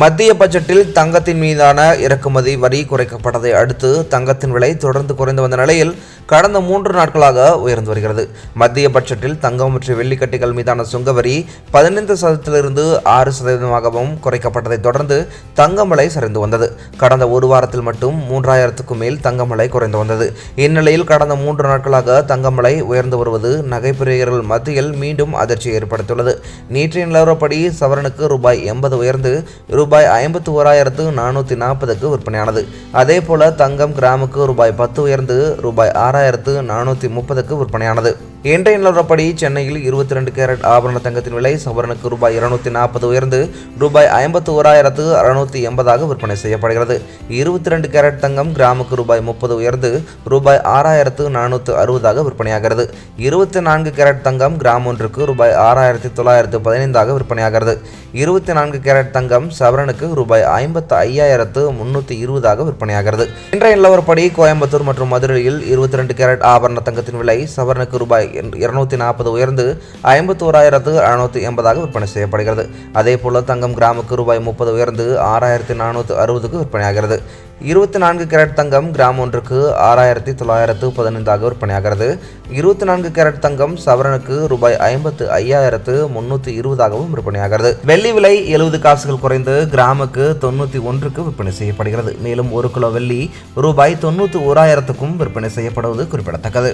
மத்திய பட்ஜெட்டில் தங்கத்தின் மீதான இறக்குமதி வரி குறைக்கப்பட்டதை அடுத்து தங்கத்தின் விலை தொடர்ந்து குறைந்து வந்த நிலையில் கடந்த மூன்று நாட்களாக உயர்ந்து வருகிறது. மத்திய பட்ஜெட்டில் தங்கம் மற்றும் வெள்ளிக்கட்டிகள் மீதான சுங்க வரி பதினைந்து சதவீதத்திலிருந்து ஆறு சதவீதமாகவும் குறைக்கப்பட்டதை தொடர்ந்து தங்கம் விலை சரிந்து வந்தது. கடந்த ஒரு வாரத்தில் மட்டும் மூன்றாயிரத்துக்கும் மேல் தங்கம் விலை குறைந்து வந்தது. இந்நிலையில் கடந்த மூன்று நாட்களாக தங்கம் விலை உயர்ந்து வருவது நகைப்பிரியர்கள் மத்தியில் மீண்டும் அதிர்ச்சியை ஏற்படுத்தியுள்ளது. நேற்றைய நிலவரப்படி சவரனுக்கு ரூபாய் எண்பது உயர்ந்து ரூபாய் ஐம்பத்தி ஓராயிரத்து நானூற்றி நாற்பதுக்கு விற்பனையானது. அதே போல தங்கம் கிராமுக்கு ரூபாய் பத்து உயர்ந்து ரூபாய் ஆறாயிரத்து நானூற்றி முப்பதுக்கு விற்பனையானது. இன்றைய நிலவரப்படி சென்னையில் இருபத்தி ரெண்டு கேரட் ஆபரண தங்கத்தின் விலை சவரனுக்கு ரூபாய் இருநூத்தி நாற்பது உயர்ந்து ரூபாய் ஐம்பத்தி ஓராயிரத்து அறுநூத்தி எண்பதாக விற்பனை செய்யப்படுகிறது. இருபத்தி ரெண்டு கேரட் தங்கம் கிராமுக்கு ரூபாய் முப்பது உயர்ந்து ரூபாய் ஆறாயிரத்து நானூற்று அறுபதாக விற்பனையாகிறது. இருபத்தி நான்கு கேரட் தங்கம் கிராம் ஒன்றுக்கு ரூபாய் ஆறாயிரத்தி தொள்ளாயிரத்து பதினைந்தாக விற்பனையாகிறது. இருபத்தி நான்கு கேரட் தங்கம் சவரனுக்கு ரூபாய் ஐம்பத்து ஐயாயிரத்து முன்னூற்றி இருபதாக விற்பனையாகிறது. இன்றைய நிலவரப்படி கோயம்புத்தூர் மற்றும் மதுரையில் இருபத்தி ரெண்டு கேரட் ஆபரண தங்கத்தின் விலை சவரனுக்கு ரூபாய் இருநூத்தி நாற்பது உயர்ந்து ஐம்பத்தோராயிரத்து அறுநூத்தி எண்பதாக விற்பனை செய்யப்படுகிறது. அதே போல தங்கம் கிராமுக்கு ரூபாய் முப்பது உயர்ந்து ஆறாயிரத்தி நானூற்றி அறுபதுக்கு விற்பனையாகிறது. இருபத்தி நான்கு கேரட் தங்கம் கிராம் ஒன்றுக்கு ஆறாயிரத்தி தொள்ளாயிரத்து பதினைந்தாக விற்பனையாகிறது. இருபத்தி நான்கு கேரட் தங்கம் சவரனுக்கு ரூபாய் ஐம்பத்து ஐயாயிரத்து முன்னூற்றி இருபதாகவும் விற்பனையாகிறது. வெள்ளி விலை எழுபது காசுகள் குறைந்து கிராமுக்கு தொண்ணூற்றி ஒன்றுக்கு விற்பனை செய்யப்படுகிறது. மேலும் ஒரு கிலோ வெள்ளி ரூபாய் தொண்ணூற்றி ஓராயிரத்துக்கும் விற்பனை செய்யப்படுவது குறிப்பிடத்தக்கது.